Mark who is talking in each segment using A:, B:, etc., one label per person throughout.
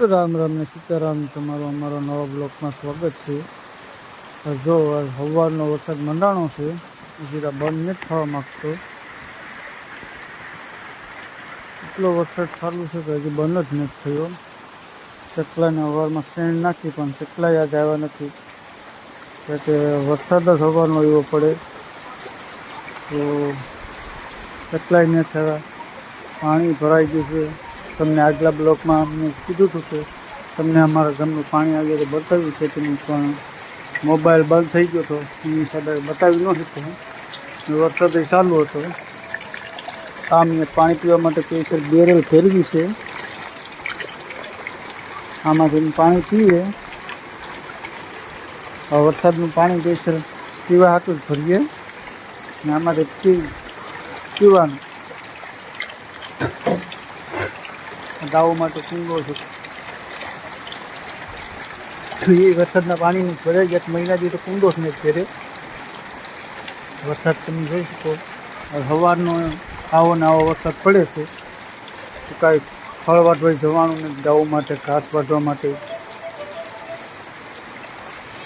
A: રામ રામ ને સીતારામ, તમારો અમારો નવા બ્લોકમાં સ્વાગત છે. જો હવારનો વરસાદ મંડાણો છે. જીરા બંધ નથી થવા માગતો. એટલો વરસાદ ચાલુ છે કે હજી બંધ જ નથી થયો. ચકલાને હવારમાં શેણ નાખી, પણ ચકલા યાદ આવ્યા નથી. એટલે કે વરસાદ જ સવારનો એવો પડે. તો ચકલાય નથી થયા પાણી ભરાઈ ગયું છે. તમને આગલા બ્લોકમાં અમને કીધું હતું કે તમને અમારા ઘરનું પાણી આગળ બતાવ્યું છે, તેનું પણ મોબાઈલ બંધ થઈ ગયો હતો. એની હિસાબે બતાવ્યું ન હતું વરસાદ ચાલુ હતો. આ મેં પાણી પીવા માટે સ્પેશિયલ બેરલ ફેરવી છે. આમાંથી પાણી પીએ. આ વરસાદનું પાણી સ્પેશિયલ પીવા હાટું જ ભરીએ. ને આમાંથી પી, પીવાનું. ગાવો માટે કુંડો છે. એ વરસાદના પાણીનું ભરે જ એક મહિનાથી તો કુંડો જ નથી ફેરે વરસાદ તમે જોઈ શકો. સવારનો આવો ને આવો વરસાદ પડે છે. તો કાંઈ ફળ વાટવા જવાનું ને ગાવો માટે, ઘાસ વાટવા માટે.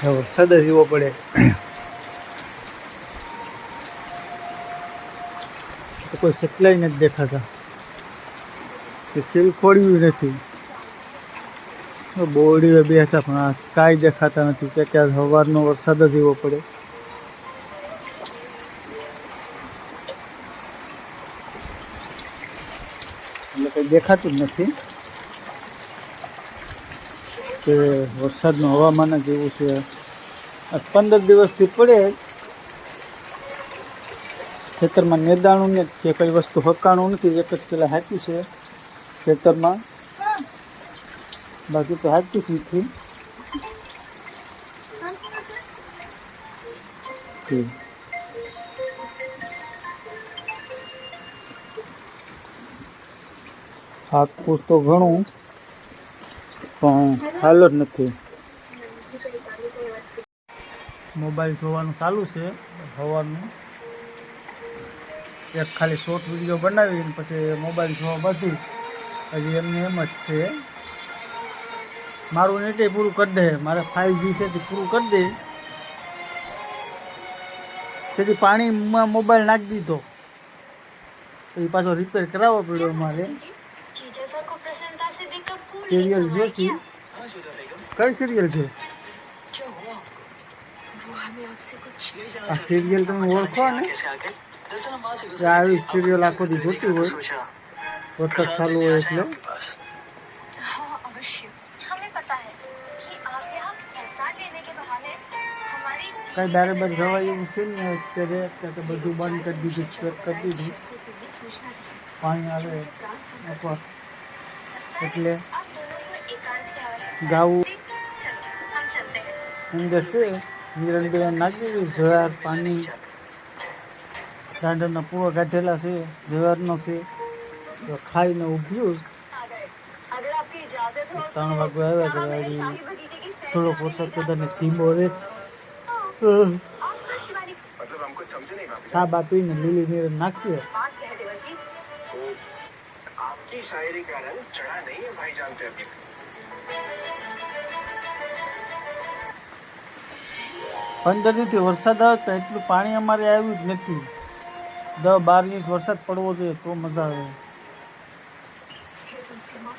A: વરસાદ જ એવો પડે. કોઈ સપ્લાય નથી દેખાતા. ખીલ ખોડ્યું નથી. બોરડીએ બે હતા પણ આ કાંઈ દેખાતા નથી. કે ક્યાં સવારનો વરસાદ જ એવો પડે. એટલે કંઈ દેખાતું જ નથી કે વરસાદનું હવામાન જ એવું છે. પંદર દિવસથી પડે. ખેતરમાં નેદાણું ને જે કઈ વસ્તુ હકાણું નથી. એક જ પેલા હાચ્યું છે. ખેતરમાં. બાકી તો નથી ઠીક. હાકવું તો ઘણું, પણ હાલ જ નથી. મોબાઈલ જોવાનું ચાલુ છે સવારનું એક ખાલી શોર્ટ વીડિયો બનાવીને પછી મોબાઈલ જોવા બધું હજી એમને એમ જ છે. મારું નેટ એ પૂરું કરી દે. મારે ફાઇવ જી છે તે પૂરું કરી દે. તેથી પાણીમાં મોબાઈલ નાખી દીધો. એ પાછો રિપેર કરાવવો પડ્યો મારે સિરિયલ જોશી? કઈ સિરિયલ છે? આ સિરિયલ તમે ઓળખો ને? આવી સિરિયલ આખો દી જોતી હોય. વરસાદ ચાલू હોય એટલે કઈ ડાયરેક્ટ બંધ થવા એવું છે ને અત્યારે અત્યારે બધું બંધ કરી દીધું ચેક કરી દીધું પાણી આવે અથવા એટલે ગાવું અંદર છે અંદર અંદર નાખી દીધું જવાર પાણી દાંડરના પૂરા કાઢેલા છે જવારનો છે તો ખાઈને ઉભ્યું
B: आ गए अगर आपकी इजाजत हो
A: ત્રણ વાગે આવ્યા તો
B: हम मेरे
A: ગાડી
B: शाही बगीचे की सैर
A: થોડોક વરસાદ બધાને ધીમો રે
B: आप शिवानी
C: मतलब हम कुछ समझे नहीं भाभी
A: ચા બાપીને લીલી નીર નાખીએ
B: बात कह देवल जी
C: आपकी शायरी का रंग चढ़ा नहीं है भाई जानते अभी
A: પંદર દિવસથી વરસાદ આવે તો એટલું પાણી અમારે આવ્યું જ નથી દસ બાર ઇંચ વરસાદ પડવો જોઈએ તો મજા આવે
B: हे तुलसी माँ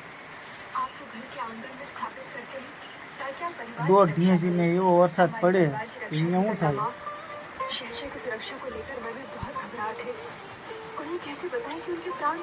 B: आपको घर के आंगन में स्थापित करते हैं ताकि आप परिवार
A: દોઢ ને એવો વરસાદ પડે તો અહીંયા શું થાય
B: शहर की सुरक्षा को लेकर मन में बहुत घबराहट है उन्हें कैसे बताएं कि उनके प्राण